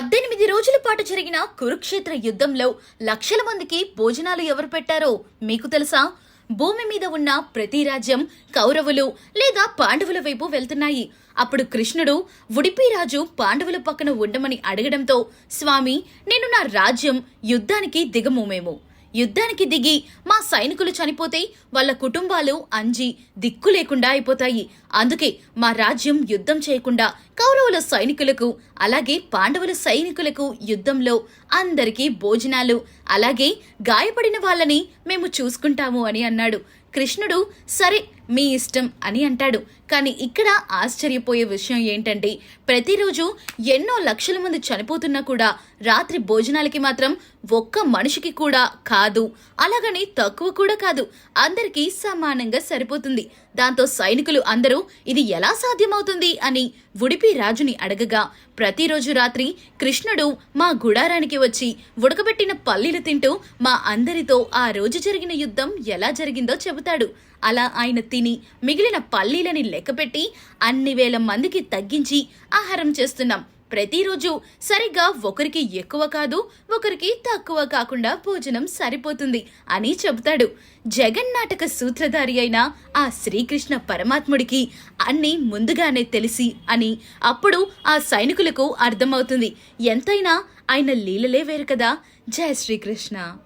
పద్దెనిమిది రోజుల పాటు జరిగిన కురుక్షేత్ర యుద్ధంలో లక్షల మందికి భోజనాలు ఎవరు పెట్టారో మీకు తెలుసా? భూమి మీద ఉన్న ప్రతి రాజ్యం కౌరవులు లేదా పాండవుల వైపు వెళ్తున్నాయి. అప్పుడు కృష్ణుడు ఉడిపి రాజు పాండవుల పక్కన ఉండమని అడగడంతో స్వామి నేను నా రాజ్యం యుద్ధానికి దిగము మేము. యుద్ధానికి దిగి మా సైనికులు చనిపోతే వాళ్ళ కుటుంబాలు అంజి దిక్కు లేకుండా అయిపోతాయి. అందుకే మా రాజ్యం యుద్ధం చేయకుండా కౌరవుల సైనికులకు అలాగే పాండవుల సైనికులకు యుద్ధంలో అందరికీ భోజనాలు అలాగే గాయపడిన వాళ్ళని మేము చూసుకుంటాము అని అన్నాడు. కృష్ణుడు సరే మీ ఇష్టం అని అంటాడు. కానీ ఇక్కడ ఆశ్చర్యపోయే విషయం ఏంటంటే ప్రతిరోజు ఎన్నో లక్షల మంది చనిపోతున్నా కూడా రాత్రి భోజనాలకి మాత్రం ఒక్క మనిషికి కూడా కాదు. అలాగని తక్కువ కూడా కాదు. అందరికీ సమానంగా సరిపోతుంది. దాంతో సైనికులు అందరూ ఇది ఎలా సాధ్యమవుతుంది? అని ఉడిపి రాజుని అడగగా ప్రతిరోజు రాత్రి కృష్ణుడు మా గుడారానికి వచ్చి ఉడకబెట్టిన పల్లీలు తింటూ మా అందరితో ఆ రోజు జరిగిన యుద్ధం ఎలా జరిగిందో చెబుతాడు. అలా ఆయన తిని మిగిలిన పల్లీలని లెక్కపెట్టి అన్ని వేల మందికి తగ్గించి ఆహారం చేస్తున్నాం. ప్రతిరోజు సరిగ్గా ఒకరికి ఎక్కువ కాదు ఒకరికి తక్కువ కాకుండా భోజనం సరిపోతుంది అని చెబుతాడు. జగన్నాటక సూత్రధారి అయిన ఆ శ్రీకృష్ణ పరమాత్ముడికి అన్నీ ముందుగానే తెలిసి అని అప్పుడు ఆ సైనికులకు అర్థమవుతుంది. ఎంతైనా ఆయన లీలలే వేరు కదా. జయ శ్రీకృష్ణ.